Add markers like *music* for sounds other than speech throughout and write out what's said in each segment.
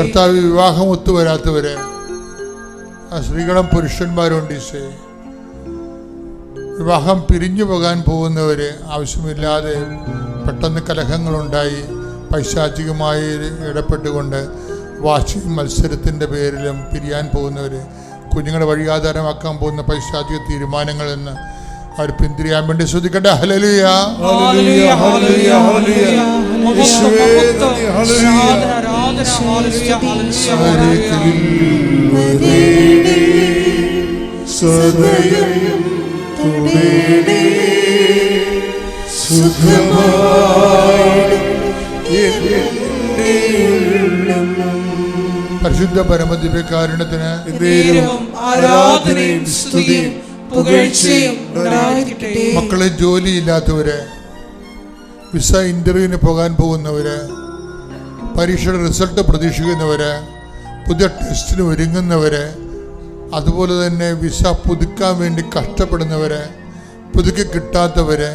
കർത്താവ് വിവാഹം ഒത്തുവരാത്തവര് ആ സ്ത്രീകളും പുരുഷന്മാരുണ്ട് ഈശേ. വിവാഹം പിരിഞ്ഞു പോകാൻ പോകുന്നവര് ആവശ്യമില്ലാതെ പെട്ടെന്ന് കലഹങ്ങളുണ്ടായി പൈശാചികമായി ഇടപെട്ടുകൊണ്ട് വാശി മത്സരത്തിന്റെ പേരിലും പിരിയാൻ പോകുന്നവര് കുഞ്ഞുങ്ങളെ വഴിയാധാരമാക്കാൻ പോകുന്ന പൈശാചിക തീരുമാനങ്ങൾ എന്ന് അവർ പിന്തിരിയാൻ വേണ്ടി ശ്രദ്ധിക്കട്ടെ. ഹലലുയ സദയം തുടേണേ പരിശുദ്ധ പരമദിവ്യകാരുണ്യത്തിന് ആരാധനയും സ്തുതിയും പുകഴ്ചയും മക്കളെ ജോലിയില്ലാത്തവര് വിസ ഇന്റർവ്യൂവിന് പോകാൻ പോകുന്നവര് പരീക്ഷയുടെ റിസൾട്ട് പ്രതീക്ഷിക്കുന്നവര് പുതിയ ടെസ്റ്റിന് ഒരുങ്ങുന്നവര് അതുപോലെ തന്നെ വിസ പുതുക്കാൻ വേണ്ടി കഷ്ടപ്പെടുന്നവര് പുതുക്കി കിട്ടാത്തവര്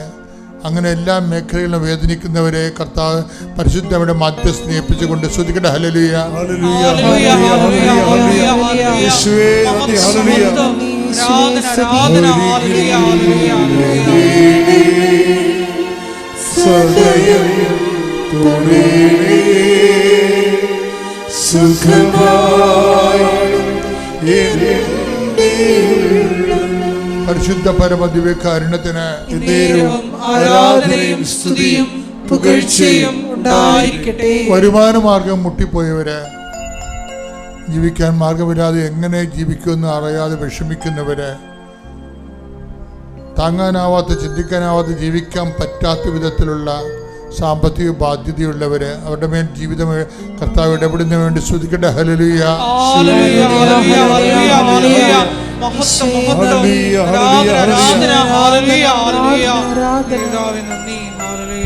അങ്ങനെ എല്ലാ മേഖലകളിലും വേദനിക്കുന്നവരെ കർത്താവ് പരിശുദ്ധയുടെ മധ്യസ്ഥ ഏൽപ്പിച്ചുകൊണ്ട് ശ്രദ്ധിക്കട്ടെ ഹലലുയ ഹല്ലേലൂയ, ഹല്ലേലൂയ, ഹല്ലേലൂയ, ഹല്ലേലൂയ, ഹല്ലേലൂയ. യേശുവേ, നന്ദി, ഹല്ലേലൂയ. ആരാധന, ആരാധന, ഹല്ലേലൂയ, ഹല്ലേലൂയ, ഹല്ലേലൂയ. സദയം എന്നെ പരിശുദ്ധ പരമദിവ്യ കാരണത്തിന് ആരാധനയും സ്തുതിയും പുകഴ്ചയും ഉണ്ടായിരിക്കട്ടെ. വരുമാനമാർഗം മുട്ടിപ്പോയവര് ജീവിക്കാൻ മാർഗമില്ലാതെ എങ്ങനെ ജീവിക്കുമെന്ന് അറിയാതെ വിഷമിക്കുന്നവര് താങ്ങാനാവാത്ത ചിന്തിക്കാനാവാത്ത ജീവിക്കാൻ പറ്റാത്ത വിധത്തിലുള്ള സാമ്പത്തിക ബാധ്യതയുള്ളവര് അവരുടെ മേൽ ജീവിതം കർത്താവ് ഇടപെടുന്നതിന് വേണ്ടി ശ്രദ്ധിക്കട്ടെ ഹലലുയ.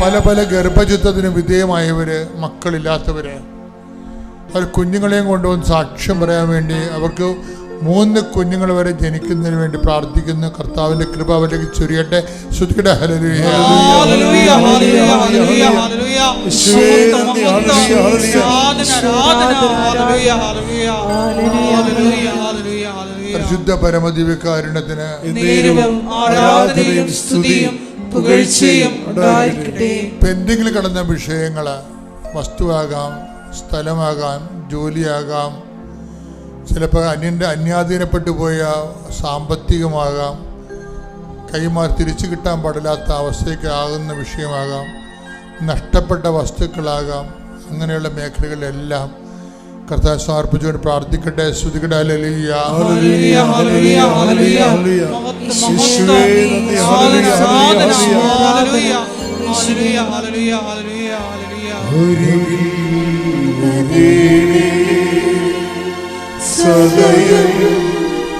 പല പല ഗർഭചിത്തത്തിന് വിധേയമായവര് മക്കളില്ലാത്തവര് അവർ കുഞ്ഞുങ്ങളെയും കൊണ്ടുവന്ന് സാക്ഷ്യം പറയാൻ വേണ്ടി അവർക്ക് മൂന്ന് കുഞ്ഞുങ്ങൾ വരെ ജനിക്കുന്നതിന് വേണ്ടി പ്രാർത്ഥിക്കുന്നു. കർത്താവിന്റെ കൃപ അവരിലേക്ക് ചൊരിയട്ടെ. ശ്രുതിക്കട്ടെ ഹല്ലേലൂയ. Hallelujah, hallelujah, hallelujah, hallelujah. യേശുവേ, നന്ദി, മഹത്വം, ഹല്ലേലൂയ, ഹല്ലേലൂയ. ആരാധന, ആരാധന, ഹല്ലേലൂയ, ഹല്ലേലൂയ. ഹല്ലേലൂയ, ഹല്ലേലൂയ, ഹല്ലേലൂയ. പരിശുദ്ധ പരമദിവ്യകാരുണ്യത്തിന് നേരവും ആരാധനയും സ്തുതിയും പുകഴ്ചയും ഉണ്ടായിരിക്കട്ടെ. പെൻഡിങ്ങിൽ കിടന്ന വിഷയങ്ങൾ വസ്തുവാകാം സ്ഥലമാകാം ജോലിയാകാം ചിലപ്പോൾ അന്യന്റെ അന്യാധീനപ്പെട്ടു പോയ സാമ്പത്തികമാകാം കൈമാറി തിരിച്ചു കിട്ടാൻ പാടില്ലാത്ത അവസ്ഥയ്ക്ക് ആകുന്ന വിഷയമാകാം നഷ്ടപ്പെട്ട വസ്തുക്കളാകാം അങ്ങനെയുള്ള മേഖലകളിലെല്ലാം കർത്താവ് സമർപ്പിച്ചുകൊണ്ട് പ്രാർത്ഥിക്കട്ടെ. ശ്രുതികട ലലിയ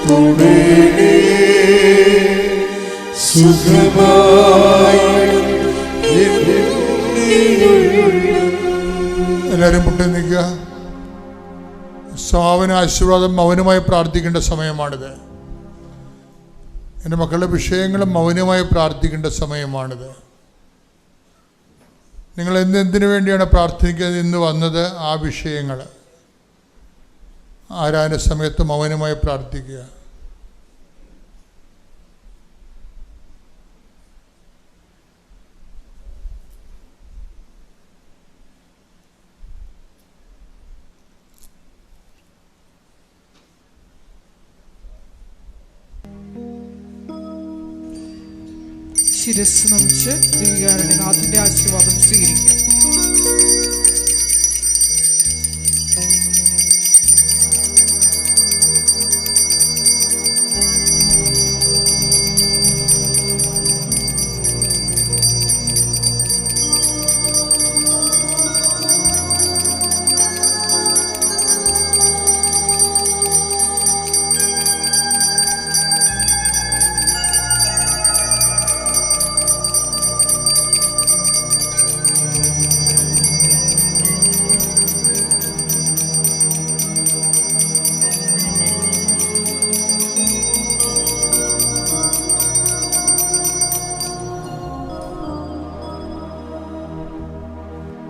തുടേണേ സുഖമായി എല്ലാവരും നിൽക്കുക. സാവന ആശീർവാദം മൗനമായി പ്രാർത്ഥിക്കേണ്ട സമയമാണിത്. എന്റെ മക്കളുടെ വിഷയങ്ങളും മൗനമായി പ്രാർത്ഥിക്കേണ്ട സമയമാണിത്. നിങ്ങൾ എന്ത് എന്തിനു വേണ്ടിയാണ് പ്രാർത്ഥിക്കുന്നത്? ഇന്ന് വന്നത് ആ വിഷയങ്ങൾ. ആരാധന സമയത്ത് മൗനമായി പ്രാർത്ഥിക്കുക ശിരസ് നമിച്ച് ദിവ്യാരണ്യനാഥന്റെ ആശീർവാദം സ്വീകരിക്കാം.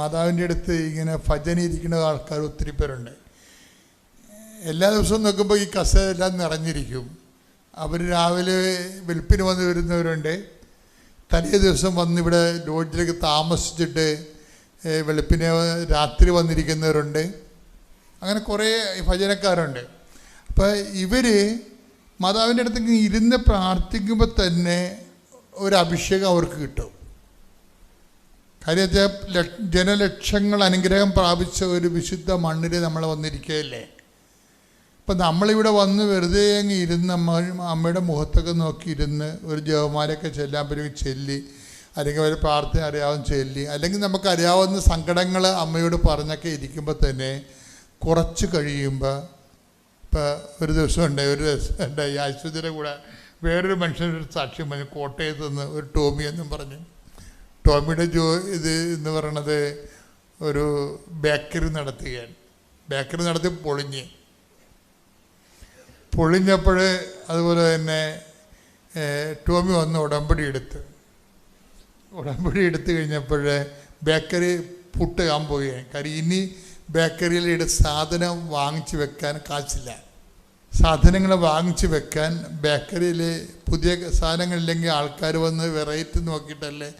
മാതാവിന്റെ അടുത്ത് ഇങ്ങനെ ഭജന ഇരിക്കുന്ന ആൾക്കാർ ഒത്തിരി പേരുണ്ട്. എല്ലാ ദിവസവും നോക്കുമ്പോൾ ഈ കസേരയെല്ലാം നിറഞ്ഞിരിക്കും. അവർ രാവിലെ വെളുപ്പിന് വന്ന് വരുന്നവരുണ്ട്. തലേ ദിവസം വന്ന് ഇവിടെ ലോഡ്ജിലേക്ക് താമസിച്ചിട്ട് വെളുപ്പിന് രാത്രി വന്നിരിക്കുന്നവരുണ്ട്. അങ്ങനെ കുറേ ഭജനക്കാരുണ്ട്. അപ്പോൾ ഇവർ മാതാവിന്റെ അടുത്ത് ഇരുന്ന് പ്രാർത്ഥിക്കുമ്പോൾ തന്നെ ഒരു അഭിഷേകം അവർക്ക് കിട്ടും. കാര്യം ജനലക്ഷങ്ങൾ അനുഗ്രഹം പ്രാപിച്ച ഒരു വിശുദ്ധ മണ്ണിൽ നമ്മൾ വന്നിരിക്കുകയല്ലേ? അപ്പം നമ്മളിവിടെ വന്ന് വെറുതെ അങ്ങ് ഇരുന്ന് അമ്മ അമ്മയുടെ മുഖത്തൊക്കെ നോക്കി ഇരുന്ന് ഒരു ജവമാരൊക്കെ ചെല്ലാൻ പറ്റുമെങ്കിൽ ചെല്ലി. അല്ലെങ്കിൽ ഒരു പ്രാർത്ഥന അറിയാവുന്ന ചെല്ലി. അല്ലെങ്കിൽ നമുക്ക് അറിയാവുന്ന സങ്കടങ്ങൾ അമ്മയോട് പറഞ്ഞൊക്കെ ഇരിക്കുമ്പോൾ തന്നെ കുറച്ച് കഴിയുമ്പോൾ ഇപ്പോൾ ഒരു ദിവസം ഉണ്ട് ഒരു ദിവസം ഉണ്ട്. ഈ ആശുപത്രിയുടെ കൂടെ വേറൊരു മനുഷ്യനൊരു സാക്ഷ്യം പറഞ്ഞു കോട്ടയത്ത് നിന്ന് ഒരു ടോമി എന്നും പറഞ്ഞു. ടോമിയുടെ ജോ ഇത് എന്ന് പറയണത് ഒരു ബേക്കറി നടത്തുകയാണ്. ബേക്കറി നടത്തി പൊളിഞ്ഞ്. പൊളിഞ്ഞപ്പോൾ അതുപോലെ തന്നെ ടോമി വന്ന് ഉടമ്പടി എടുത്ത്. ഉടമ്പടി എടുത്തു കഴിഞ്ഞപ്പോൾ ബേക്കറി പുട്ടുകാൻ പോവുകയാണ്. കാര്യം ഇനി ബേക്കറിയിലിട സാധനം വാങ്ങിച്ചു വെക്കാൻ കാശില്ല. സാധനങ്ങൾ വാങ്ങിച്ചു വെക്കാൻ ബേക്കറിയിൽ പുതിയ സാധനങ്ങളില്ലെങ്കിൽ ആൾക്കാർ വന്ന് വെറൈറ്റി നോക്കിയിട്ടല്ലേ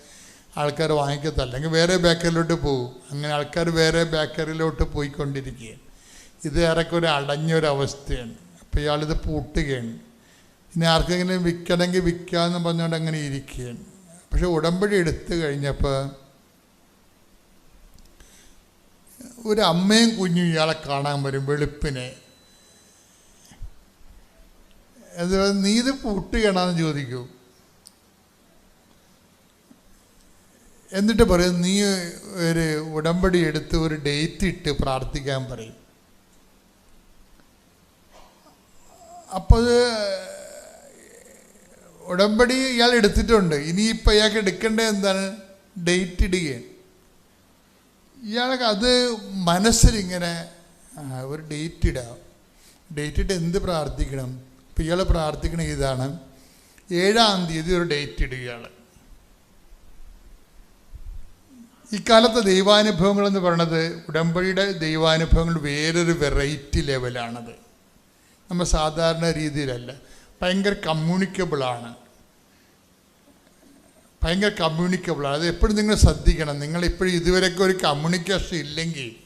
ആൾക്കാർ വാങ്ങിക്കത്തില്ല അല്ലെങ്കിൽ വേറെ ബേക്കറിയിലോട്ട് പോകും അങ്ങനെ ആൾക്കാർ വേറെ ബേക്കറിയിലോട്ട് പോയിക്കൊണ്ടിരിക്കുകയാണ്. ഇത് ഏറെക്കുറെ അടഞ്ഞൊരവസ്ഥയാണ്. അപ്പോൾ ഇയാളിത് പൂട്ടുകയാണ്. ഇനി ആർക്കെങ്കിലും വിൽക്കണമെങ്കിൽ വിൽക്കാമെന്ന് പറഞ്ഞുകൊണ്ട് അങ്ങനെ ഇരിക്കുകയാണ്. പക്ഷെ ഉടമ്പടി എടുത്തു കഴിഞ്ഞപ്പോൾ ഒരു അമ്മയും കുഞ്ഞും ഇയാളെ കാണാൻ വരും വെളുപ്പിനെ. നീ ഇത് പൂട്ടുകയാണെന്ന് ചോദിക്കൂ. എന്നിട്ട് പറയും നീ ഒരു ഉടമ്പടി എടുത്ത് ഒരു ഡേറ്റ് ഇട്ട് പ്രാർത്ഥിക്കാൻ പറയും. അപ്പോൾ ഉടമ്പടി ഇയാൾ എടുത്തിട്ടുണ്ട്. ഇനിയിപ്പോൾ ഇയാൾക്ക് എടുക്കേണ്ടത് എന്താണ്? ഡേറ്റ് ഇടുകയാണ്. ഇയാൾക്ക് അത് മനസ്സിലിങ്ങനെ ഒരു ഡേറ്റ് ഇടാം. ഡേറ്റ് ഇട്ട് എന്ത് പ്രാർത്ഥിക്കണം? ഇപ്പം ഇയാൾ പ്രാർത്ഥിക്കണ ഇതാണ്. ഏഴാം തീയതി ഒരു ഡേറ്റ് ഇടുക ഇയാൾ ഇക്കാലത്തെ ദൈവാനുഭവങ്ങൾ എന്ന് പറയുന്നത് ഉടമ്പടിയുടെ ദൈവാനുഭവങ്ങൾ വേറൊരു വെറൈറ്റി ലെവലാണത് നമ്മൾ സാധാരണ രീതിയിലല്ല. ഭയങ്കര കമ്മ്യൂണിക്കബിളാണ് ഭയങ്കര കമ്മ്യൂണിക്കബിളാണ് അത് എപ്പോഴും നിങ്ങൾ ശ്രദ്ധിക്കണം. നിങ്ങളിപ്പോഴും ഇതുവരെയൊക്കെ ഒരു കമ്മ്യൂണിക്കേഷൻ ഇല്ലെങ്കിൽ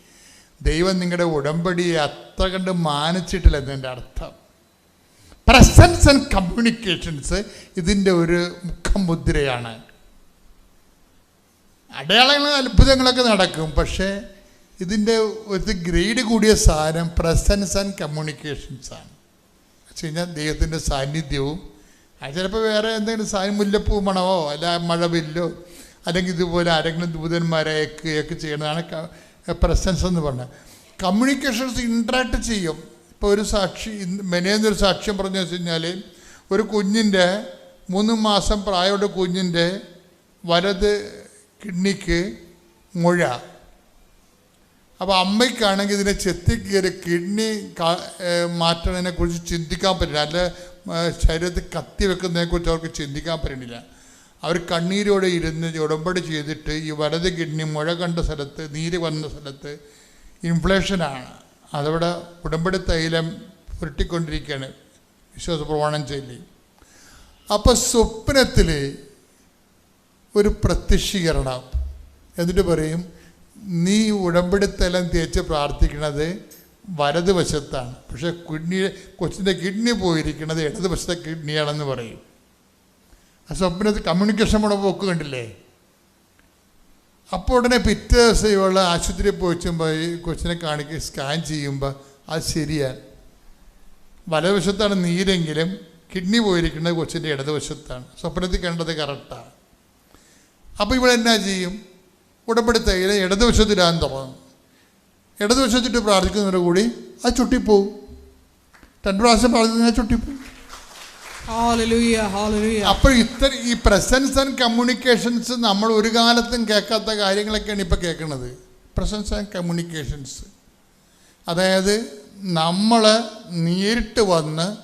ദൈവം നിങ്ങളുടെ ഉടമ്പടിയെ അത്ര കണ്ട് മാനിച്ചിട്ടില്ല എന്നതിന്റെ അർത്ഥം. പ്രസൻസ് ആൻഡ് കമ്മ്യൂണിക്കേഷൻസ് ഇതിന്റെ ഒരു മുഖമുദ്രയാണ്. അടയാളങ്ങളും അത്ഭുതങ്ങളൊക്കെ നടക്കും. പക്ഷേ ഇതിന്റെ ഒരു ഗ്രേഡ് കൂടിയ സാധനം പ്രസൻസ് ആൻഡ് കമ്മ്യൂണിക്കേഷൻസാണ് വെച്ച് കഴിഞ്ഞാൽ ദൈവത്തിന്റെ സാന്നിധ്യവും അത് ചിലപ്പോൾ വേറെ എന്തെങ്കിലും സാധനം മുല്ലപ്പൂ മണമോ അല്ല മഴവില്ലോ അല്ലെങ്കിൽ ഇതുപോലെ ആരെങ്കിലും ദൂതന്മാരെ അയക്കുകയൊക്കെ ചെയ്യണതാണ് പ്രസൻസ് എന്ന് പറഞ്ഞാൽ. കമ്മ്യൂണിക്കേഷൻസ് ഇൻട്രാക്ട് ചെയ്യും. ഇപ്പോൾ ഒരു സാക്ഷി മെനേന്നൊരു സാക്ഷ്യം പറഞ്ഞു വെച്ച് കഴിഞ്ഞാൽ ഒരു കുഞ്ഞിന്റെ മൂന്ന് മാസം പ്രായമുള്ള കുഞ്ഞിന്റെ വലത് കിഡ്നിക്ക് മുഴ. അപ്പോൾ അമ്മയ്ക്കാണെങ്കിൽ ഇതിനെ ചെത്തിക്കയറി കിഡ്നി മാറ്റണതിനെ കുറിച്ച് ചിന്തിക്കാൻ പറ്റില്ല. അല്ല ശരീരത്തിൽ കത്തി വെക്കുന്നതിനെക്കുറിച്ച് അവർക്ക് ചിന്തിക്കാൻ പറ്റണില്ല. അവർ കണ്ണീരോടെ ഇരുന്ന് ഉടമ്പടി ചെയ്തിട്ട് ഈ വലത് കിഡ്നി മുഴ കണ്ട സ്ഥലത്ത് നീര് വന്ന സ്ഥലത്ത് ഇൻഫ്ലേഷനാണ് അതവിടെ ഉടമ്പടി തൈലം പുരട്ടിക്കൊണ്ടിരിക്കുകയാണ്. വിശ്വാസ പ്രമാണം ചൊല്ലി അപ്പോൾ സ്വപ്നത്തിൽ ഒരു പ്രത്യക്ഷീകരണം. എന്നിട്ട് പറയും നീ ഉടമ്പടിത്തലം തേച്ച് പ്രാർത്ഥിക്കുന്നത് വലതുവശത്താണ്. പക്ഷെ കിഡ്നി കൊച്ചിന്റെ കിഡ്നി പോയിരിക്കുന്നത് ഇടതുവശത്തെ കിഡ്നിയാണെന്ന് പറയും. ആ സ്വപ്നത്തിൽ കമ്മ്യൂണിക്കേഷൻ കൂടെ പോക്ക് കണ്ടില്ലേ? അപ്പോൾ ഉടനെ പിറ്റേ ദിവസമുള്ള ആശുപത്രിയിൽ പോയിച്ചുമ്പോൾ ഈ കൊച്ചിനെ കാണിക്കുക സ്കാൻ ചെയ്യുമ്പോൾ അത് ശരിയാണ്. വലതുവശത്താണ് നീരെങ്കിലും കിഡ്നി പോയിരിക്കുന്നത് കൊച്ചിന്റെ ഇടതുവശത്താണ്. സ്വപ്നത്തിൽ കണ്ടത് കറക്റ്റാണ് അപ്പോൾ ഇവിടെ എന്നാ ചെയ്യും? ഉടമ്പടി തൈല ഇടതുവശത്തിടാൻ തുടങ്ങും ഇടതുവശത്തിട്ട് പ്രാർത്ഥിക്കുന്നവരെ കൂടി അത് ചുട്ടിപ്പോവും. രണ്ട് പ്രാവശ്യം പ്രാർത്ഥിക്കുന്ന ചുട്ടിപ്പോവും. അപ്പോൾ ഇത്ര ഈ പ്രസൻസ് ആൻഡ് കമ്മ്യൂണിക്കേഷൻസ് നമ്മൾ ഒരു കാലത്തും കേൾക്കാത്ത കാര്യങ്ങളൊക്കെയാണ് ഇപ്പോൾ കേൾക്കുന്നത്. പ്രസൻസ് ആൻഡ് കമ്മ്യൂണിക്കേഷൻസ് അതായത് നമ്മൾ നേരിട്ട് വന്ന്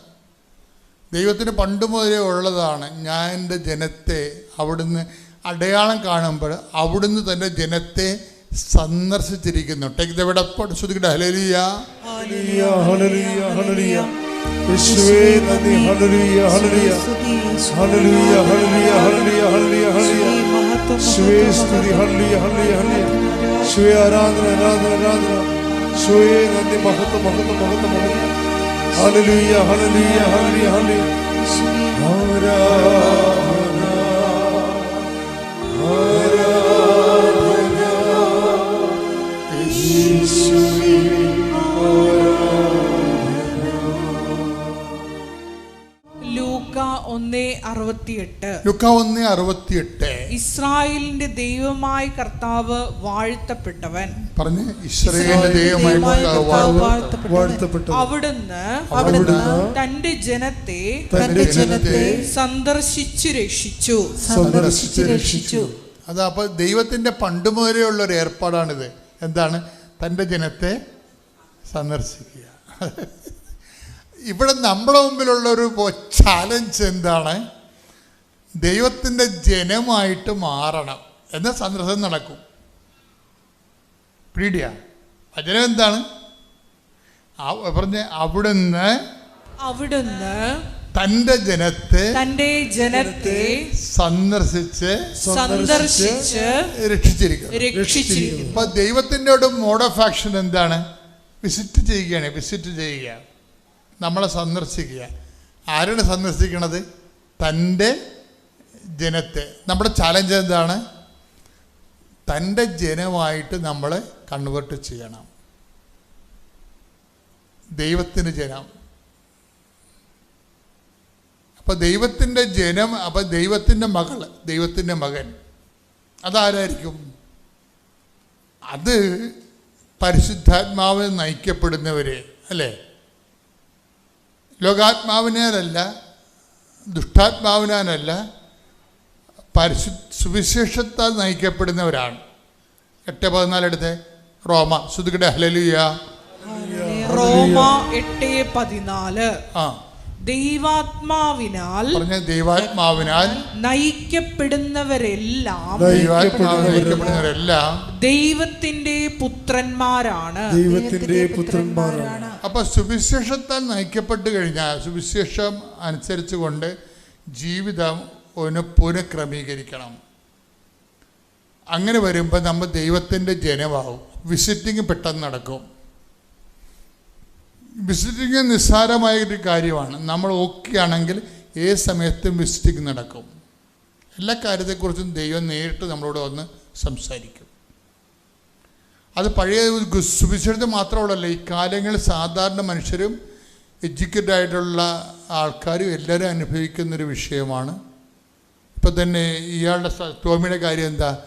ദൈവത്തിന് പണ്ട് മുതലേ ഉള്ളതാണ് ഞാൻ എന്റെ ജനത്തെ അവിടുന്ന് അടയാളം കാണുമ്പോൾ അവിടുന്ന് തന്നെ ജനത്തെ സന്ദർശിച്ചിരിക്കുന്നു ടേക്ക് ഹലേലിയ ഹല്ലേലൂയ ഹല്ലേലൂയ ഹല്ലേലൂയ യേശുവേ നന്ദി ഹല്ലേലൂയ hallelujah hallelujah hallelujah hallelujah hallelujah hallelujah യേശുവേ സ്തുതി ഹല്ലേലൂയ ഹല്ലേലൂയ ഹല്ലേലൂയ യേശുവേ ആരാധന ആരാധന ആരാധന യേശുവേ നന്ദി മഹത്വം മഹത്വം മഹത്വം മഹത്വം ഹല്ലേലൂയ ഹല്ലേലൂയ ഹല്ലേലൂയ ഹല്ലേലൂയ അറുപത്തിയെട്ട്. ഇസ്രായേലിന്റെ ദൈവമായ കർത്താവ് വാഴ്ത്തപ്പെട്ടവൻ. പറഞ്ഞു ഇസ്രായേലിന്റെ ദൈവമായി വാഴ്ത്തപ്പെട്ടവൻ. വാഴ്ത്തപ്പെട്ടു. വാഴ്ത്തപ്പെട്ടു അവിടുന്ന് അവിടുന്ന് തന്റെ ജനത്തെ തന്റെ ജനത്തെ സന്ദർശിച്ചു രക്ഷിച്ചു. സന്ദർശിച്ച് രക്ഷിച്ചു. അത് അപ്പൊ ദൈവത്തിന്റെ പണ്ട് മുതലെയുള്ള ഒരു ഏർപ്പാടാണിത് എന്താണ്? തന്റെ ജനത്തെ സന്ദർശിക്കുക. *laughs* ഇവിടെ നമ്മുടെ മുമ്പിലുള്ള ഒരു ചാലഞ്ച് എന്താണ്? ദൈവത്തിന്റെ ജനമായിട്ട് മാറണം എന്ന സന്ദർശനം നടക്കും. പീഡിയ വചനം എന്താണ്? പറഞ്ഞ അവിടുന്ന് അവിടുന്ന് തന്റെ ജനത്തെ തന്റെ ജനത്തെ സന്ദർശിച്ച് സന്ദർശിച്ച് രക്ഷിച്ചിരിക്കുന്നു. ഇപ്പൊ ദൈവത്തിന്റെ ഒരു മോഡ് ഓഫ് ആക്ഷൻ എന്താണ്? വിസിറ്റ് ചെയ്യുകയാണ് വിസിറ്റ് ചെയ്യുക. നമ്മളെ സന്ദർശിക്കുക. ആരാണ് സന്ദർശിക്കണത്? തന്റെ ജനത്തെ നമ്മുടെ ചാലഞ്ച് എന്താണ്? തന്റെ ജനമായിട്ട് നമ്മൾ കൺവേർട്ട് ചെയ്യണം. ദൈവത്തിന് ജനം. അപ്പോൾ ദൈവത്തിന്റെ ജനം അപ്പോൾ ദൈവത്തിന്റെ മകൾ ദൈവത്തിന്റെ മകൻ. അതാരായിരിക്കും? അത് പരിശുദ്ധാത്മാവ് നയിക്കപ്പെടുന്നവരെ അല്ലേ? ലോകാത്മാവിനാലല്ല ദുഷ്ടാത്മാവിനാലല്ല പരിശു സുവിശേഷത്താൽ നയിക്കപ്പെടുന്നവരാണ് എട്ട് പതിനാലെടുത്ത് റോമ ശ്രുതികടെ ഹലലുയ റോമ എട്ട് പതിനാല്. ആ. ദൈവാത്മാവിനാൽ പറഞ്ഞ ദൈവാത്മാവിനാൽ നയിക്കപ്പെടുന്നവരെല്ലാം നയിക്കപ്പെടുന്നവരെല്ലാം ദൈവത്തിന്റെ പുത്രന്മാരാണ്. ദൈവത്തിന്റെ പുത്രന്മാരാണ്. അപ്പോൾ സുവിശേഷത്താൽ നയിക്കപ്പെട്ടു കഴിഞ്ഞാൽ സുവിശേഷം അനുസരിച്ചുകൊണ്ട് ജീവിതം ഒന്ന് പുനഃക്രമീകരിക്കണം. അങ്ങനെ വരുമ്പോൾ നമ്മൾ ദൈവത്തിന്റെ ജനമാവും. വിസിറ്റിംഗ് പെട്ടെന്ന് നടക്കും. വിസിറ്റിംഗ് നിസ്സാരമായൊരു കാര്യമാണ്. നമ്മൾ ഓക്കെ ആണെങ്കിൽ ഏത് സമയത്തും വിസിറ്റിംഗ് നടക്കും. എല്ലാ കാര്യത്തെക്കുറിച്ചും ദൈവം നേരിട്ട് നമ്മളോട് വന്ന് സംസാരിക്കും. അത് പഴയ ഒരു സുവിശേഷത്തെ മാത്രമുള്ളല്ല ഈ കാലങ്ങളിൽ സാധാരണ മനുഷ്യരും എഡ്യൂക്കേറ്റഡ് ആയിട്ടുള്ള ആൾക്കാരും എല്ലാവരും അനുഭവിക്കുന്നൊരു വിഷയമാണ് ഇപ്പം തന്നെ ഇയാളുടെ ടോമിയുടെ കാര്യം എന്താ?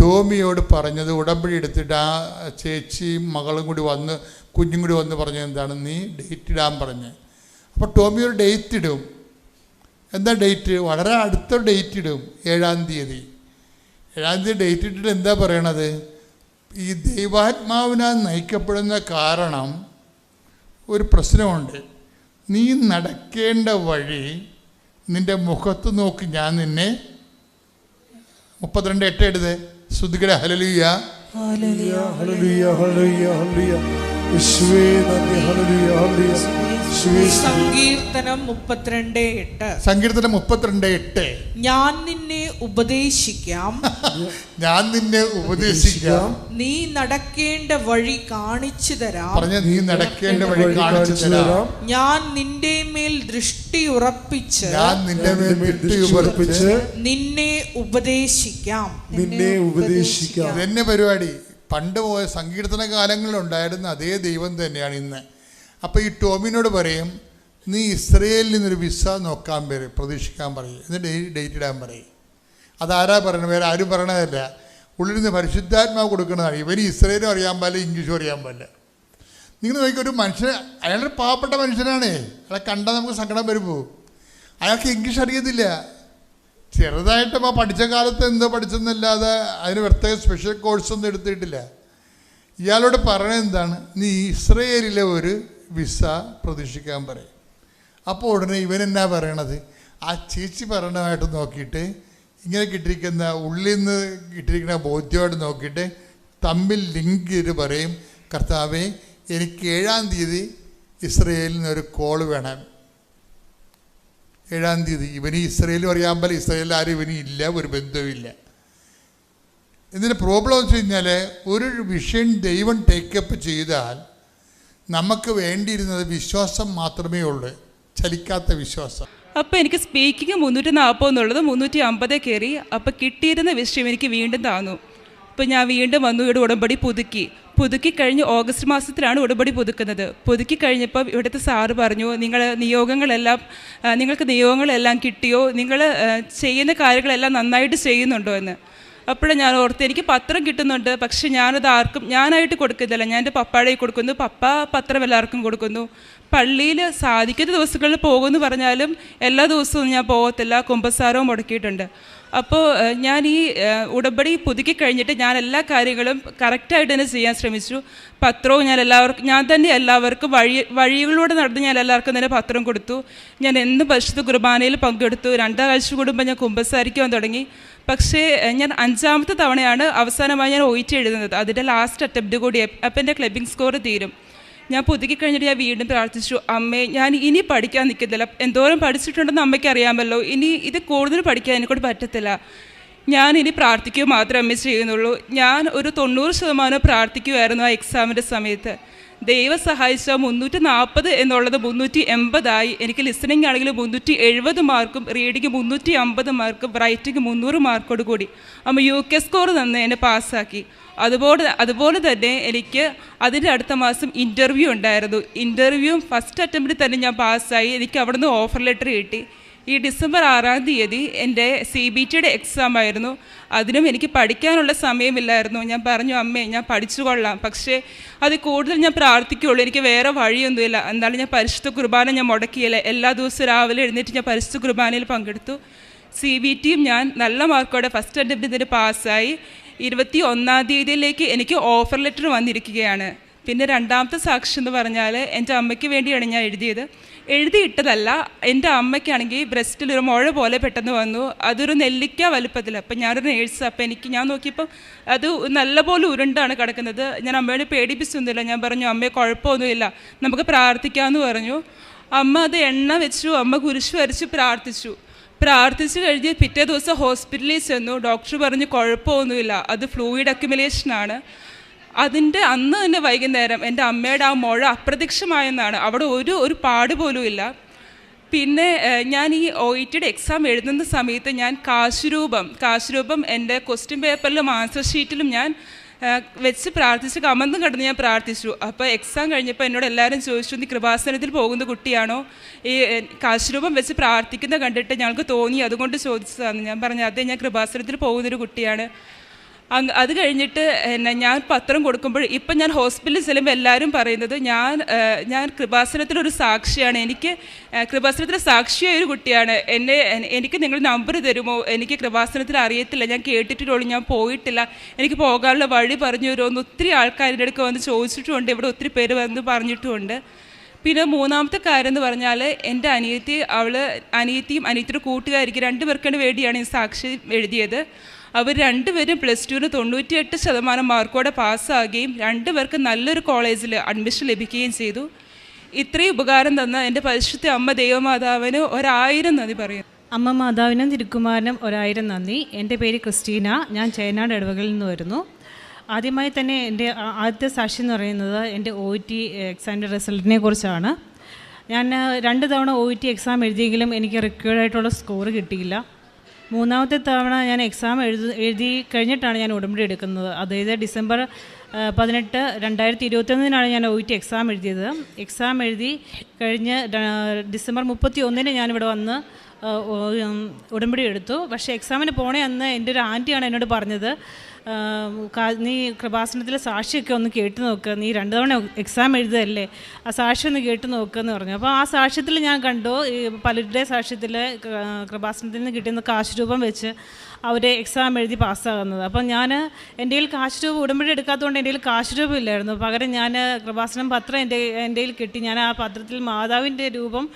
ടോമിയോട് പറഞ്ഞത് ഉടമ്പടി എടുത്തിട്ട് ആ ചേച്ചിയും മകളും കൂടി വന്ന് കുഞ്ഞും കൂടി വന്ന് പറഞ്ഞത് എന്താണ്? നീ ഡേറ്റ് ഇടാൻ പറഞ്ഞ്. അപ്പോൾ ടോമി ഒരു ഡേറ്റ് ഇടും. എന്താ ഡേറ്റ്? വളരെ അടുത്ത ഡേറ്റ് ഇടും ഏഴാം തീയതി. ഏഴാം തീയതി ഡേറ്റ് ഇട്ടിട്ട് എന്താ പറയണത്? ഈ ദൈവാത്മാവിനാൽ നയിക്കപ്പെടുന്ന കാരണം ഒരു പ്രശ്നമുണ്ട്. നീ നടക്കേണ്ട വഴി നിന്റെ മുഖത്ത് നോക്കി ഞാൻ നിന്നെ മുപ്പത്തിരണ്ട് എട്ട് എഴുത് ശ്രുതികട ഹലലിയ ഹല്ലേലൂയ ഹല്ലേലൂയ ഹല്ലേലൂയ യേശുവേ സങ്കീർത്തനം മുപ്പത്തിരണ്ട് എട്ട്. സങ്കീർത്തനം മുപ്പത്തിരണ്ട് എട്ട്. ഞാൻ നിന്നെ ഉപദേശിക്കാം. *laughs* ഞാൻ നിന്നെ ഉപദേശിക്കാം. നീ നടക്കേണ്ട വഴി കാണിച്ചു തരാം. പറഞ്ഞ നീ നടക്കേണ്ട വഴി കാണിച്ചു തരാം. ഞാൻ നിന്റെ മേൽ ദൃഷ്ടി ഉറപ്പിച്ച് ഞാൻ നിന്റെ മേൽ ദൃഷ്ടി ഉറപ്പിച്ച് നിന്നെ ഉപദേശിക്കാം. നിന്നെ ഉപദേശിക്കാം. എന്നെ പരിപാടി. പണ്ട് പോയ സങ്കീർത്തന കാലങ്ങളിലുണ്ടായിരുന്ന അതേ ദൈവം തന്നെയാണ് ഇന്ന്. അപ്പോൾ ഈ ടോമിനോട് പറയും നീ ഇസ്രയേലിൽ നിന്നൊരു വിസ നോക്കാൻ പറയും പ്രതീക്ഷിക്കാൻ പറയും. എന്നിട്ട് ഡേറ്റ് ഇടാൻ പറയും. അതാരാ പറയണത്? വേറെ ആരും പറയണതല്ല. ഉള്ളിൽ നിന്ന് പരിശുദ്ധാത്മാവ് കൊടുക്കുന്നതാണ് ഇവന് ഇസ്രയേലും അറിയാൻ പാടില്ല ഇംഗ്ലീഷും അറിയാൻ പാടില്ല. നിങ്ങൾ നോക്കി ഒരു മനുഷ്യൻ അയാളൊരു പാവപ്പെട്ട മനുഷ്യനാണേ. അയാളെ കണ്ടാൽ നമുക്ക് സങ്കടം വരുമ്പോൾ അയാൾക്ക് ഇംഗ്ലീഷ് അറിയത്തില്ല. ചെറുതായിട്ട് അപ്പോൾ പഠിച്ച കാലത്ത് എന്തോ പഠിച്ചെന്നല്ലാതെ അതിന് പ്രത്യേക സ്പെഷ്യൽ കോഴ്സൊന്നും എടുത്തിട്ടില്ല. ഇയാളോട് പറയണത് എന്താണ്? നീ ഇസ്രയേലിലെ ഒരു വിസ പ്രതീക്ഷിക്കാൻ പറയും. അപ്പോൾ ഉടനെ ഇവൻ എന്നാ പറയണത്? ആ ചേച്ചി പറയണമായിട്ട് നോക്കിയിട്ട് ഇങ്ങനെ കിട്ടിയിരിക്കുന്ന ഉള്ളിൽ നിന്ന് കിട്ടിയിരിക്കുന്ന ബോധ്യമായിട്ട് നോക്കിയിട്ട് തമ്മിൽ ലിങ്ക് ചെയ്ത് പറയും കർത്താവെ എനിക്ക് ഏഴാം തീയതി ഇസ്രയേലിൽ ഒരു കോൾ വേണം. ഏഴാം തീയതി. ഇവന് ഇസ്രയേലും അറിയാൻ പോലെ ഇസ്രയേലിൽ ആരും ഇവന് ഇല്ല ഒരു ബന്ധവുമില്ല ഇതിന്റെ പ്രോബ്ലം വെച്ച് കഴിഞ്ഞാൽ ഒരു വിഷൻ ദൈവം ടേക്കപ്പ് ചെയ്താൽ നമുക്ക് വേണ്ടിയിരുന്നത് വിശ്വാസം മാത്രമേ ഉള്ളൂ. ചലിക്കാത്ത വിശ്വാസം. അപ്പോൾ എനിക്ക് സ്പീക്കിംഗ് മുന്നൂറ്റി നാൽപ്പത് എന്നുള്ളത് മുന്നൂറ്റി അമ്പത് കയറി. അപ്പോൾ കിട്ടിയിരുന്ന വിഷയം എനിക്ക് വീണ്ടും താന്നു. അപ്പോൾ ഞാൻ വീണ്ടും വന്നു ഇവിടെ ഉടമ്പടി പുതുക്കി. പുതുക്കി കഴിഞ്ഞ് ഓഗസ്റ്റ് മാസത്തിലാണ് ഉടമ്പടി പുതുക്കുന്നത്. പുതുക്കി കഴിഞ്ഞപ്പോൾ ഇവിടുത്തെ സാറ് പറഞ്ഞു നിങ്ങൾ നിയോഗങ്ങളെല്ലാം നിങ്ങൾക്ക് നിയോഗങ്ങളെല്ലാം കിട്ടിയോ? നിങ്ങൾ ചെയ്യുന്ന കാര്യങ്ങളെല്ലാം നന്നായിട്ട് ചെയ്യുന്നുണ്ടോ എന്ന്. അപ്പോഴും ഞാൻ ഓർത്ത് എനിക്ക് പത്രം കിട്ടുന്നുണ്ട് പക്ഷെ ഞാനത് ആർക്കും ഞാനായിട്ട് കൊടുക്കുന്നില്ല. ഞാൻ എന്റെ പപ്പാടെ കൊടുക്കുന്നു. പപ്പ പത്രം എല്ലാവർക്കും കൊടുക്കുന്നു. പള്ളിയിൽ സാധിക്കുന്ന ദിവസങ്ങളിൽ പോകുമെന്ന് പറഞ്ഞാലും എല്ലാ ദിവസവും ഞാൻ പോകത്തില്ല. കുമ്പസാരവും മുടക്കിയിട്ടുണ്ട്. അപ്പോൾ ഞാൻ ഈ ഉടമ്പടി പുതുക്കി കഴിഞ്ഞിട്ട് ഞാൻ എല്ലാ കാര്യങ്ങളും കറക്റ്റായിട്ട് തന്നെ ചെയ്യാൻ ശ്രമിച്ചു. പത്രവും ഞാൻ എല്ലാവർക്കും ഞാൻ തന്നെ എല്ലാവർക്കും വഴി വഴികളിലൂടെ നടന്ന് ഞാൻ എല്ലാവർക്കും തന്നെ പത്രം കൊടുത്തു. ഞാൻ എന്ന് പരിശുദ്ധ കുർബാനയിൽ പങ്കെടുത്തു. രണ്ടാഴ്ച കൂടുമ്പോൾ ഞാൻ കുമ്പസാരിക്കാൻ തുടങ്ങി. പക്ഷേ ഞാൻ അഞ്ചാമത്തെ തവണയാണ് അവസാനമായി ഞാൻ ഒയിറ്റ് എഴുതുന്നത്. അതിന്റെ ലാസ്റ്റ് അറ്റംപ്റ്റ് കൂടി. അപ്പം എന്റെ ക്ലബിംഗ് സ്കോർ തീരും. ഞാൻ പുതുക്കി കഴിഞ്ഞിട്ട് ഞാൻ വീണ്ടും പ്രാർത്ഥിച്ചു അമ്മേ ഞാൻ ഇനി പഠിക്കാൻ നിൽക്കുന്നില്ല. എന്തോരം പഠിച്ചിട്ടുണ്ടെന്ന് അമ്മയ്ക്ക് അറിയാമല്ലോ. ഇനി ഇത് കൂടുതൽ പഠിക്കാൻ എന്നെക്കൊണ്ട് പറ്റത്തില്ല. ഞാൻ ഇനി പ്രാർത്ഥിക്കുക മാത്രമേ അമ്മ ചെയ്യുന്നുള്ളൂ. ഞാൻ ഒരു തൊണ്ണൂറ് ശതമാനം പ്രാർത്ഥിക്കുമായിരുന്നു ആ എക്സാമിന്റെ സമയത്ത്. ദൈവം സഹായിച്ച മുന്നൂറ്റി നാൽപ്പത് എന്നുള്ളത് മുന്നൂറ്റി എൺപതായി എനിക്ക് ലിസണിംഗ് ആണെങ്കിൽ മുന്നൂറ്റി എഴുപത് മാർക്കും റീഡിങ് മുന്നൂറ്റി അമ്പത് മാർക്കും റൈറ്റിംഗ് മുന്നൂറ് മാർക്കോട് കൂടി. അമ്മ യു കെ സ്കോർ തന്ന് എന്നെ പാസ്സാക്കി. അതുപോലെ അതുപോലെ തന്നെ എനിക്ക് അതിന്റെ അടുത്ത മാസം ഇന്റർവ്യൂ ഉണ്ടായിരുന്നു. ഇന്റർവ്യൂ ഫസ്റ്റ് അറ്റംപ്റ്റിൽ തന്നെ ഞാൻ പാസ്സായി. എനിക്ക് അവിടുന്ന് ഓഫർ ലെറ്റർ കിട്ടി. ഈ ഡിസംബർ ആറാം തീയതി എന്റെ സി ബി ടിയുടെ എക്സാം ആയിരുന്നു. അതിനും എനിക്ക് പഠിക്കാനുള്ള സമയമില്ലായിരുന്നു. ഞാൻ പറഞ്ഞു അമ്മേ ഞാൻ പഠിച്ചു കൊള്ളാം. പക്ഷേ അത് കൂടുതൽ ഞാൻ പ്രാർത്ഥിക്കുകയുള്ളൂ എനിക്ക് വേറെ വഴിയൊന്നുമില്ല. എന്നാലും ഞാൻ പരിശുദ്ധ കുർബാന ഞാൻ മുടക്കിയില്ല. എല്ലാ ദിവസവും രാവിലെ എഴുന്നേറ്റ് ഞാൻ പരിശുദ്ധ കുർബാനയിൽ പങ്കെടുത്തു. സി ബി ടിയും ഞാൻ നല്ല മാർക്കോടെ ഫസ്റ്റ് അറ്റംപ്റ്റ് ഇതിന് പാസ്സായി. ഇരുപത്തി ഒന്നാം തീയതിയിലേക്ക് എനിക്ക് ഓഫർ ലെറ്റർ വന്നിരിക്കുകയാണ്. പിന്നെ രണ്ടാമത്തെ സാക്ഷി എന്ന് പറഞ്ഞാൽ എന്റെ അമ്മയ്ക്ക് വേണ്ടിയാണ് ഞാൻ എഴുതിയത്. എഴുതിയിട്ടതല്ല എന്റെ അമ്മയ്ക്കാണെങ്കിൽ ബ്രസ്റ്റിൽ ഒരു മുഴ പോലെ പെട്ടെന്ന് വന്നു. അതൊരു നെല്ലിക്ക വലുപ്പത്തിൽ അപ്പം ഞാനൊരു നേഴ്സ് അപ്പം എനിക്ക് ഞാൻ നോക്കിയപ്പം അത് നല്ലപോലെ ഉരുണ്ടാണ് കിടക്കുന്നത്. ഞാൻ അമ്മയോട് പേടിപ്പിച്ചൊന്നുമില്ല. ഞാൻ പറഞ്ഞു അമ്മയെ കുഴപ്പമൊന്നുമില്ല. നമുക്ക് പ്രാർത്ഥിക്കാമെന്ന് പറഞ്ഞു. അമ്മ അത് എണ്ണ വെച്ചു. അമ്മ കുരിശു വരച്ച് പ്രാർത്ഥിച്ചു. പ്രാർത്ഥിച്ചു കഴിഞ്ഞ് പിറ്റേ ദിവസം ഹോസ്പിറ്റലിൽ ചെന്നു. ഡോക്ടർ പറഞ്ഞു കുഴപ്പമൊന്നുമില്ല. അത് ഫ്ലൂയിഡ് അക്യുമുലേഷൻ ആണ്. അതിന്റെ അന്ന് തന്നെ വൈകുന്നേരം എന്റെ അമ്മയുടെ ആ മുഴ അപ്രത്യക്ഷമായെന്നാണ്. അവിടെ ഒരു ഒരു പാട് പോലും ഇല്ല. പിന്നെ ഞാൻ ഈ ഒ ഇ ടിയുടെ എക്സാം എഴുതുന്ന സമയത്ത് ഞാൻ കാശുരൂപം കാശുരൂപം എന്റെ ക്വസ്റ്റ്യൻ പേപ്പറിലും ആൻസർ ഷീറ്റിലും ഞാൻ വെച്ച് പ്രാർത്ഥിച്ച് കമന്നും കടന്ന് ഞാൻ പ്രാർത്ഥിച്ചു. അപ്പോൾ എക്സാം കഴിഞ്ഞപ്പോൾ എന്നോട് എല്ലാവരും ചോദിച്ചു നീ കൃപാസനത്തിൽ പോകുന്ന കുട്ടിയാണോ? ഈ കാശ്രൂപം വെച്ച് പ്രാർത്ഥിക്കുന്ന കണ്ടിട്ട് ഞങ്ങൾക്ക് തോന്നി. അതുകൊണ്ട് ചോദിച്ചതാണ്. ഞാൻ പറഞ്ഞു അതെ ഞാൻ കൃപാസനത്തിൽ പോകുന്നൊരു കുട്ടിയാണ്. അങ് അത് കഴിഞ്ഞിട്ട് എന്നെ ഞാൻ പത്രം കൊടുക്കുമ്പോൾ ഇപ്പം ഞാൻ ഹോസ്പിറ്റലിൽ ചെല്ലുമ്പോൾ എല്ലാവരും പറയുന്നത് ഞാൻ ഞാൻ കൃപാസനത്തിലൊരു സാക്ഷിയാണ്. എനിക്ക് കൃപാസനത്തിലെ സാക്ഷിയായ ഒരു കുട്ടിയാണ്. എന്നെ എനിക്ക് നിങ്ങൾ നമ്പർ തരുമോ? എനിക്ക് കൃപാസനത്തിൽ അറിയത്തില്ല. ഞാൻ കേട്ടിട്ടുള്ളൂ ഞാൻ പോയിട്ടില്ല. എനിക്ക് പോകാനുള്ള വഴി പറഞ്ഞു തരുമോ എന്ന് ഒത്തിരി ആൾക്കാരുടെ അടുക്ക് വന്ന് ചോദിച്ചിട്ടുമുണ്ട് ഇവിടെ ഒത്തിരി പേര് വന്ന് പറഞ്ഞിട്ടുമുണ്ട് പിന്നെ മൂന്നാമത്തെ കാര്യം എന്ന് പറഞ്ഞാൽ എന്റെ അനിയത്തി അവൾ അനിയത്തിയും അനിയത്തിയുടെ കൂട്ടുകാരിക്ക് രണ്ടുപേർക്കിന് വേണ്ടിയാണ് ഈ സാക്ഷി എഴുതിയത്. അവർ രണ്ടുപേരും പ്ലസ് ടുവിന് തൊണ്ണൂറ്റിയെട്ട് ശതമാനം മാർക്കോടെ പാസ്സാകുകയും രണ്ടുപേർക്ക് നല്ലൊരു കോളേജിൽ അഡ്മിഷൻ ലഭിക്കുകയും ചെയ്തു. ഇത്രയും ഉപകാരം തന്ന എന്റെ പരിശുദ്ധ അമ്മ ദൈവമാതാവിന് ഒരായിരം നന്ദി പറയുന്നു. അമ്മ മാതാവിനും തിരുക്കുമാരനും ഒരായിരം നന്ദി. എന്റെ പേര് ക്രിസ്റ്റീന. ഞാൻ ചേനാട് ഇടവകളിൽ നിന്ന് വരുന്നു. ആദ്യമായി തന്നെ എന്റെ ആദ്യത്തെ സാക്ഷി എന്ന് പറയുന്നത് എന്റെ ഒ ടി എക്സാമിന്റെ റിസൾട്ടിനെ കുറിച്ചാണ്. ഞാൻ രണ്ട് തവണ ഒ ടി എക്സാം എഴുതിയെങ്കിലും എനിക്ക് റിക്വേർഡായിട്ടുള്ള സ്കോർ കിട്ടിയില്ല. മൂന്നാമത്തെ തവണ ഞാൻ എക്സാം എഴുതി എഴുതി കഴിഞ്ഞിട്ടാണ് ഞാൻ ഉടമ്പടി എടുക്കുന്നത്. അതായത് ഡിസംബർ പതിനെട്ട് രണ്ടായിരത്തി ഇരുപത്തൊന്നിനാണ് ഞാൻ ഒ ടി എക്സാം എഴുതിയത്. എക്സാം എഴുതി കഴിഞ്ഞ് ഡിസംബർ മുപ്പത്തി ഒന്നിന് ഞാനിവിടെ വന്ന് ഉടമ്പടി എടുത്തു. പക്ഷേ എക്സാമിന് പോണേ അന്ന് എന്റെ ഒരു ആന്റിയാണ് എന്നോട് പറഞ്ഞത്. നീ കൃപാസനത്തിലെ സാക്ഷിയൊക്കെ ഒന്ന് കേട്ട് നോക്കുക നീ രണ്ട് തവണ എക്സാം എഴുതുകയല്ലേ ആ സാക്ഷി ഒന്ന് കേട്ട് നോക്കുമെന്ന് പറഞ്ഞു. അപ്പോൾ ആ സാക്ഷ്യത്തിൽ ഞാൻ കണ്ടു. പലരുടെ സാക്ഷ്യത്തിൽ കൃപാസനത്തിൽ നിന്ന് കിട്ടുന്ന കാശ് രൂപം വെച്ച് അവർ എക്സാം എഴുതി പാസ്സാകുന്നത്. അപ്പം ഞാൻ എന്റെ കയ്യിൽ കാശ് രൂപ ഉടമ്പടി എടുക്കാത്തതുകൊണ്ട് എന്റെ കയ്യിൽ കാശ് രൂപ ഇല്ലായിരുന്നു. പകരം ഞാൻ കൃപാസനം പത്രം എന്റെ എന്റെ കയ്യിൽ കിട്ടി. ഞാൻ ആ പത്രത്തിൽ മാതാവിന്റെ രൂപം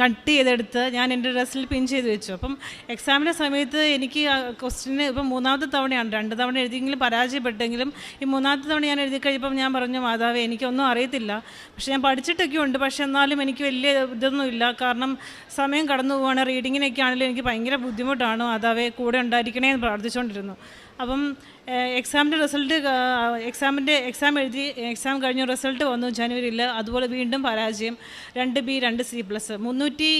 കട്ട് ചെയ്തെടുത്ത് ഞാൻ എന്റെ ഡ്രസ്സിൽ പിൻ ചെയ്ത് വെച്ചു. അപ്പം എക്സാമിന്റെ സമയത്ത് എനിക്ക് ക്വസ്റ്റിന് ഇപ്പം മൂന്നാമത്തെ തവണയാണ്. രണ്ട് തവണ എഴുതിയെങ്കിലും പരാജയപ്പെട്ടെങ്കിലും ഈ മൂന്നാമത്തെ തവണ ഞാൻ എഴുതി കഴിയുമ്പം ഞാൻ പറഞ്ഞു മാതാവേ എനിക്കൊന്നും അറിയത്തില്ല. പക്ഷേ ഞാൻ പഠിച്ചിട്ടൊക്കെ ഉണ്ട്. പക്ഷേ എന്നാലും എനിക്ക് വലിയ ഇതൊന്നുമില്ല. കാരണം സമയം കടന്നു പോവുകയാണ് റീഡിങ്ങിനൊക്കെ ആണെങ്കിലും എനിക്ക് ഭയങ്കര ബുദ്ധിമുട്ടാണ്. മാതാവേ കൂടെ ഉണ്ടായിരിക്കണേ എന്ന് പ്രാർത്ഥിച്ചുകൊണ്ടിരുന്നു. അപ്പം എക്സാമിന്റെ റിസൾട്ട് എക്സാമിന്റെ എക്സാം എഴുതി എക്സാം കഴിഞ്ഞു റിസൾട്ട് വന്നു ജനുവരിയിൽ. അതുപോലെ വീണ്ടും പരാജയം. രണ്ട് ബി രണ്ട് സി പ്ലസ് മുന്നൂറ്റി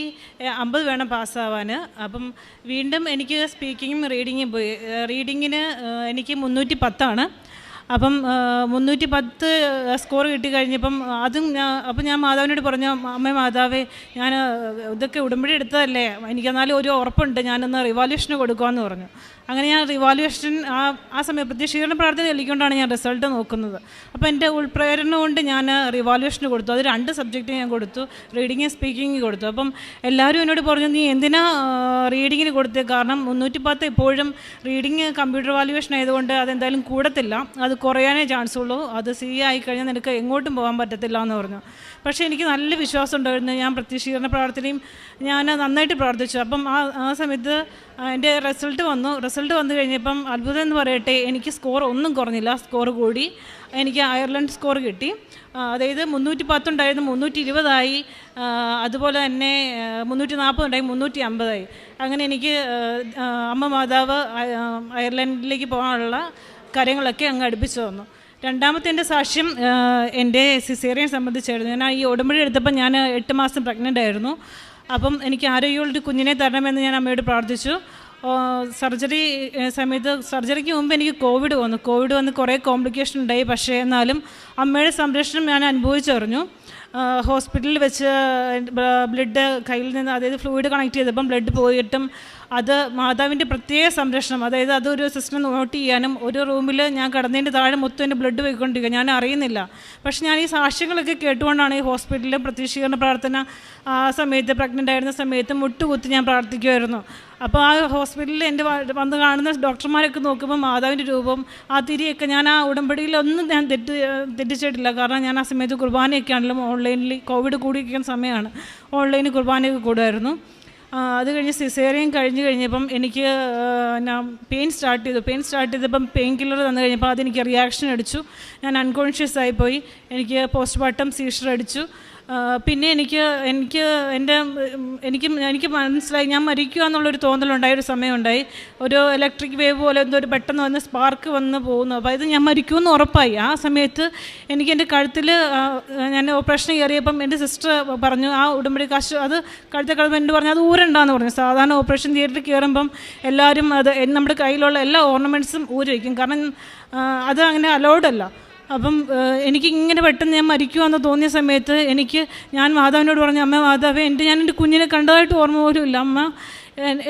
അമ്പത് വേണം പാസ്സാവാൻ അപ്പം വീണ്ടും എനിക്ക് സ്പീക്കിങ്ങും റീഡിങ്ങും പോയി റീഡിങ്ങിന് എനിക്ക് മുന്നൂറ്റി പത്താണ്. അപ്പം മുന്നൂറ്റി പത്ത് സ്കോർ കിട്ടിക്കഴിഞ്ഞപ്പം അതും ഞാൻ അപ്പം ഞാൻ മാതാവിനോട് പറഞ്ഞു അമ്മേ മാതാവേ ഞാൻ ഇതൊക്കെ ഉടമ്പടി എടുത്തതല്ലേ എനിക്കെന്നാലും ഒരു ഉറപ്പുണ്ട് ഞാനൊന്ന് റിവാല്യൂഷന് കൊടുക്കാമെന്ന് പറഞ്ഞു. അങ്ങനെ ഞാൻ റിവാലുവേഷൻ ആ ആ സമയം പ്രത്യക്ഷീകരണ പ്രാർത്ഥന ചൊല്ലിക്കൊണ്ടാണ് ഞാൻ റിസൾട്ട് നോക്കുന്നത്. അപ്പോൾ എന്റെ ഉൾപ്രേരണ കൊണ്ട് ഞാൻ റിവാലുവേഷന് കൊടുത്തു. അത് രണ്ട് സബ്ജക്റ്റ് ഞാൻ കൊടുത്തു. റീഡിങ് സ്പീക്കിംഗ് കൊടുത്തു. അപ്പം എല്ലാവരും എന്നോട് പറഞ്ഞു നീ എന്തിനാ റീഡിങ്ങിന് കൊടുത്തത് കാരണം മുന്നൂറ്റി പത്ത് ഇപ്പോഴും റീഡിങ് കമ്പ്യൂട്ടർ വാലുവേഷൻ ആയതുകൊണ്ട് അതെന്തായാലും കൂടത്തില്ല. അത് കുറയാനേ ചാൻസ് ഉള്ളൂ. അത് സി ആയി കഴിഞ്ഞാൽ നിനക്ക് എങ്ങോട്ടും പോകാൻ പറ്റത്തില്ല എന്ന് പറഞ്ഞു. പക്ഷേ എനിക്ക് നല്ല വിശ്വാസം ഉണ്ടായിരുന്നു ഞാൻ പ്രത്യക്ഷീകരണ പ്രാർത്ഥനയും ഞാൻ നന്നായിട്ട് പ്രാർത്ഥിച്ചു. അപ്പം ആ ആ സമയത്ത് എന്റെ റിസൾട്ട് വന്നു. റിസൾട്ട് വന്നു കഴിഞ്ഞപ്പം അത്ഭുതം എന്ന് പറയട്ടെ എനിക്ക് സ്കോർ ഒന്നും കുറഞ്ഞില്ല. സ്കോർ കൂടി. എനിക്ക് അയർലൻഡ് സ്കോർ കിട്ടി. അതായത് മുന്നൂറ്റി പത്തുണ്ടായിരുന്നു മുന്നൂറ്റി ഇരുപതായി അതുപോലെ തന്നെ മുന്നൂറ്റി നാൽപ്പതുണ്ടായി മുന്നൂറ്റി അമ്പതായി അങ്ങനെ എനിക്ക് അമ്മ മാതാവ് അയർലൻഡിലേക്ക് പോകാനുള്ള കാര്യങ്ങളൊക്കെ അങ്ങ് അടുപ്പിച്ചു തന്നു. രണ്ടാമത്തെ എന്റെ സാക്ഷ്യം എന്റെ സിസേറിയനെ സംബന്ധിച്ചായിരുന്നു. ഞാൻ ഈ ഉടമ്പടി എടുത്തപ്പോൾ ഞാൻ എട്ട് മാസം പ്രഗ്നന്റ് ആയിരുന്നു. അപ്പം എനിക്ക് ആരോഗ്യമുള്ളൊരു കുഞ്ഞിനെ തരണമെന്ന് ഞാൻ അമ്മയോട് പ്രാർത്ഥിച്ചു. സർജറി സമയത്ത് സർജറിക്ക് മുമ്പ് എനിക്ക് കോവിഡ് വന്നു. കോവിഡ് വന്ന് കുറേ കോംപ്ലിക്കേഷൻ ഉണ്ടായി പക്ഷേ എന്നാലും അമ്മയുടെ സംരക്ഷണം ഞാൻ അനുഭവിച്ചറിഞ്ഞു ഹോസ്പിറ്റലിൽ വെച്ച് ബ്ലഡ് കയ്യിൽ നിന്ന് അതായത് ഫ്ലൂയിഡ് കണക്ട് ചെയ്തപ്പം ബ്ലഡ് പോയിട്ടും അത് മാതാവിന്റെ പ്രത്യേക സംരക്ഷണം അതായത് അതൊരു സിസ്റ്റം നോട്ട് ചെയ്യാനും ഒരു റൂമിൽ ഞാൻ കിടന്നതിന്റെ താഴെ മൊത്തം എന്റെ ബ്ലഡ് പോയിക്കൊണ്ടിരിക്കുക ഞാൻ അറിയുന്നില്ല. പക്ഷേ ഞാൻ ഈ സാക്ഷ്യങ്ങളൊക്കെ കേട്ടുകൊണ്ടാണ് ഈ ഹോസ്പിറ്റലിൽ പ്രതീക്ഷീകരണ പ്രാർത്ഥന ആ സമയത്ത് പ്രഗ്നന്റ് ആയിരുന്ന സമയത്ത് മുട്ടുകുത്തി ഞാൻ പ്രാർത്ഥിക്കുമായിരുന്നു അപ്പോൾ ആ ഹോസ്പിറ്റലിൽ എന്റെ വന്ന് കാണുന്ന ഡോക്ടർമാരൊക്കെ നോക്കുമ്പോൾ മാതാവിന്റെ രൂപം ആ തിരിയൊക്കെ ഞാൻ ആ ഉടമ്പടിയിലൊന്നും ഞാൻ തെറ്റ് തെറ്റിച്ചിട്ടില്ല കാരണം ഞാൻ ആ സമയത്ത് കുർബാനയൊക്കെ ഓൺലൈനിൽ കോവിഡ് കൂടിയിരിക്കുന്ന സമയമാണ്. ഓൺലൈനിൽ കുർബാനയൊക്കെ കൂടുമായിരുന്നു. അത് കഴിഞ്ഞ് സിസേറിയൻ കഴിഞ്ഞ് കഴിഞ്ഞപ്പം എനിക്ക് ഞാൻ പെയിൻ സ്റ്റാർട്ട് ചെയ്തു. പെയിൻ സ്റ്റാർട്ട് ചെയ്തപ്പം പെയിൻ കില്ലർ തന്നു കഴിഞ്ഞപ്പോൾ അതെനിക്ക് റിയാക്ഷൻ അടിച്ചു. ഞാൻ അൺകോൺഷ്യസ് ആയിപ്പോയി എനിക്ക് പോസ്റ്റ്മോർട്ടം സീഷർ അടിച്ചു. പിന്നെ എനിക്ക് എനിക്ക് എന്റെ എനിക്ക് എനിക്ക് മനസ്സിലായി ഞാൻ മരിക്കുക എന്നുള്ളൊരു തോന്നലുണ്ടായ ഒരു സമയമുണ്ടായി. ഒരു ഇലക്ട്രിക് വേവ് പോലെ എന്തോ ഒരു പെട്ടെന്ന് വന്ന് സ്പാർക്ക് വന്ന് പോകുന്നു. അപ്പോൾ ഇത് ഞാൻ മരിക്കുമെന്ന് ഉറപ്പായി. ആ സമയത്ത് എനിക്ക് എന്റെ കഴുത്തിൽ ഞാൻ ഓപ്പറേഷൻ കയറിയപ്പം എന്റെ സിസ്റ്റർ പറഞ്ഞു ആ ഉടമ്പടി കാശ് അത് കഴുത്തെ കിടന്ന് എന്റെ പറഞ്ഞു അത് ഊരണ്ടാന്ന് പറഞ്ഞു. സാധാരണ ഓപ്പറേഷൻ തിയേറ്ററിൽ കയറുമ്പം എല്ലാവരും അത് നമ്മുടെ കയ്യിലുള്ള എല്ലാ ഓർണമെന്റ്സും ഊരി കാരണം അത് അങ്ങനെ അലൗഡല്ല അപ്പം എനിക്ക് ഇങ്ങനെ പെട്ടെന്ന് ഞാൻ മരിക്കുമെന്ന് തോന്നിയ സമയത്ത് എനിക്ക് ഞാൻ മാതാവിനോട് പറഞ്ഞു അമ്മ മാതാവേ എന്റെ ഞാൻ എന്റെ കുഞ്ഞിനെ കണ്ടതായിട്ട് ഓർമ്മ പോലും ഇല്ല. അമ്മ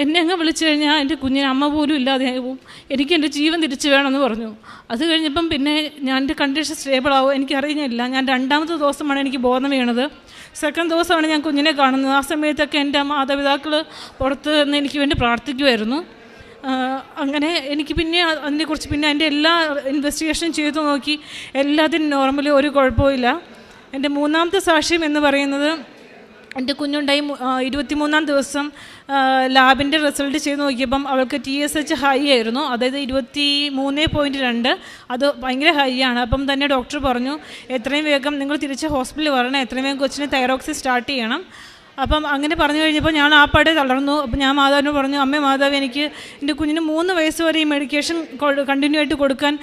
എന്നെ അങ്ങ് വിളിച്ചു കഴിഞ്ഞാൽ എന്റെ കുഞ്ഞിനെ അമ്മ പോലും ഇല്ലാതെ എനിക്ക് എന്റെ ജീവൻ തിരിച്ചു വേണമെന്ന് പറഞ്ഞു. അത് കഴിഞ്ഞപ്പം പിന്നെ ഞാൻ എന്റെ കണ്ടീഷൻ സ്റ്റേബിൾ ആവും. എനിക്കറിയുന്നില്ല. ഞാൻ രണ്ടാമത്തെ ദിവസമാണ് എനിക്ക് ബോധം വീണത്. സെക്കൻഡ് ദിവസമാണ് ഞാൻ കുഞ്ഞിനെ കാണുന്നത്. ആ സമയത്തൊക്കെ എന്റെ മാതാപിതാക്കൾ പുറത്ത് നിന്ന് എനിക്ക് വേണ്ടി പ്രാർത്ഥിക്കുമായിരുന്നു അങ്ങനെ എനിക്ക് പിന്നെ അതിനെക്കുറിച്ച് പിന്നെ എന്റെ എല്ലാ ഇൻവെസ്റ്റിഗേഷനും ചെയ്തു നോക്കി. എല്ലാത്തിനും നോർമലി ഒരു കുഴപ്പമില്ല എന്റെ മൂന്നാമത്തെ സാക്ഷ്യം എന്ന് പറയുന്നത് എന്റെ കുഞ്ഞുണ്ടായി ഇരുപത്തിമൂന്നാം ദിവസം ലാബിന്റെ റിസൾട്ട് ചെയ്ത് നോക്കിയപ്പം അവൾക്ക് ടി എസ് എച്ച് ഹൈ ആയിരുന്നു. അതായത് ഇരുപത്തി മൂന്ന് പോയിന്റ് രണ്ട്. അത് ഭയങ്കര ഹൈ ആണ്. അപ്പം തന്നെ ഡോക്ടർ പറഞ്ഞു എത്രയും വേഗം നിങ്ങൾ തിരിച്ച് ഹോസ്പിറ്റലിൽ വരണം. എത്രയും വേഗം കൊച്ചിന് തൈറോക്സി സ്റ്റാർട്ട് ചെയ്യണം. അപ്പം അങ്ങനെ പറഞ്ഞു കഴിഞ്ഞപ്പോൾ ഞാൻ ആ പാടെ തളർന്നു. അപ്പം ഞാൻ മാതാവിനോട് പറഞ്ഞു അമ്മ മാതാവ് എനിക്ക് എന്റെ കുഞ്ഞിന് മൂന്ന് വയസ്സ് വരെ ഈ മെഡിക്കേഷൻ കണ്ടിന്യൂ ആയിട്ട് കൊടുക്കാൻ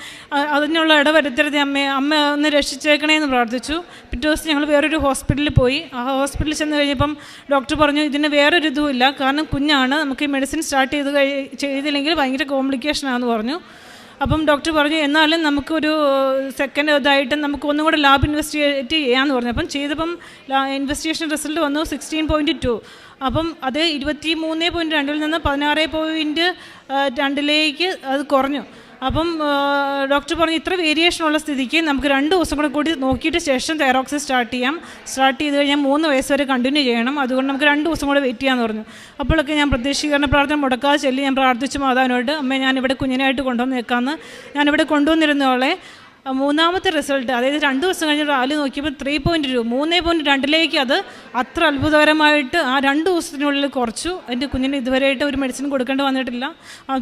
അതിനുള്ള ഇടവരുത്തരുത് അമ്മ. അമ്മ ഒന്ന് രക്ഷിച്ചേക്കണേ എന്ന് പ്രാർത്ഥിച്ചു. പിറ്റേ ദിവസം ഞങ്ങൾ വേറൊരു ഹോസ്പിറ്റലിൽ പോയി. ആ ഹോസ്പിറ്റലിൽ ചെന്ന് കഴിഞ്ഞപ്പം ഡോക്ടർ പറഞ്ഞു ഇതിന് വേറൊരു ഇതുമില്ല കാരണം കുഞ്ഞാണ്. നമുക്ക് ഈ മെഡിസിൻ സ്റ്റാർട്ട് ചെയ്ത് കഴി ചെയ്തില്ലെങ്കിൽ ഭയങ്കര കോംപ്ലിക്കേഷനാണെന്ന് പറഞ്ഞു. അപ്പം ഡോക്ടർ പറഞ്ഞു എന്നാലും നമുക്കൊരു സെക്കൻഡ് ഇതായിട്ട് നമുക്ക് ഒന്നും കൂടെ ലാബ് ഇൻവെസ്റ്റിഗേറ്റ് ചെയ്യാമെന്ന് പറഞ്ഞു. അപ്പം ചെയ്തപ്പം ഇൻവെസ്റ്റിഗേഷൻ റിസൾട്ട് വന്നു സിക്സ്റ്റീൻ പോയിന്റ് ടു അപ്പം അത് ഇരുപത്തി മൂന്ന് പോയിന്റ് രണ്ടിൽ നിന്ന് പതിനാറ് പോയിന്റ് രണ്ടിലേക്ക് അത് കുറഞ്ഞു. അപ്പം ഡോക്ടർ പറഞ്ഞു ഇത്ര വേരിയേഷൻ ഉള്ള സ്ഥിതിക്ക് നമുക്ക് രണ്ട് ദിവസം കൂടെ കൂടി നോക്കിയിട്ട് ശേഷം തൈറോക്സിസ് സ്റ്റാർട്ട് ചെയ്യാം. സ്റ്റാർട്ട് ചെയ്ത് കഴിഞ്ഞാൽ മൂന്ന് വയസ്സ് വരെ കണ്ടിന്യൂ ചെയ്യണം. അതുകൊണ്ട് നമുക്ക് രണ്ട് ദിവസം കൂടെ വെയിറ്റ് ചെയ്യാമെന്ന് പറഞ്ഞു. അപ്പോഴൊക്കെ ഞാൻ പ്രതീക്ഷീകരണ പ്രാർത്ഥന മുടക്കാതെ ചൊല്ലി. ഞാൻ പ്രാർത്ഥിച്ചു മാതാവിനോട് അമ്മ ഞാനിവിടെ കുഞ്ഞിനായിട്ട് കൊണ്ടുവന്നേക്കാമെന്ന് ഞാനിവിടെ കൊണ്ടുവന്നിരുന്നവളെ മൂന്നാമത്തെ റിസൾട്ട് അതായത് രണ്ട് ദിവസം കഴിഞ്ഞ് റാലി നോക്കിയപ്പോൾ ത്രീ പോയിന്റ് ടു മൂന്ന് പോയിന്റ് രണ്ടിലേക്ക് അത് അത്ര അത്ഭുതകരമായിട്ട് ആ രണ്ട് ദിവസത്തിനുള്ളിൽ കുറച്ചു. എന്റെ കുഞ്ഞിന് ഇതുവരെയായിട്ട് ഒരു മെഡിസിൻ കൊടുക്കേണ്ടി വന്നിട്ടില്ല.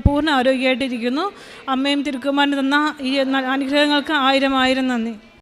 പൂർണ ആരോഗ്യമായിട്ടിരിക്കുന്നു. അമ്മയും തിരുക്കുമാരൻ തന്ന ഈ അനുഗ്രഹങ്ങൾക്ക് ആയിരം ആയിരം നന്ദി.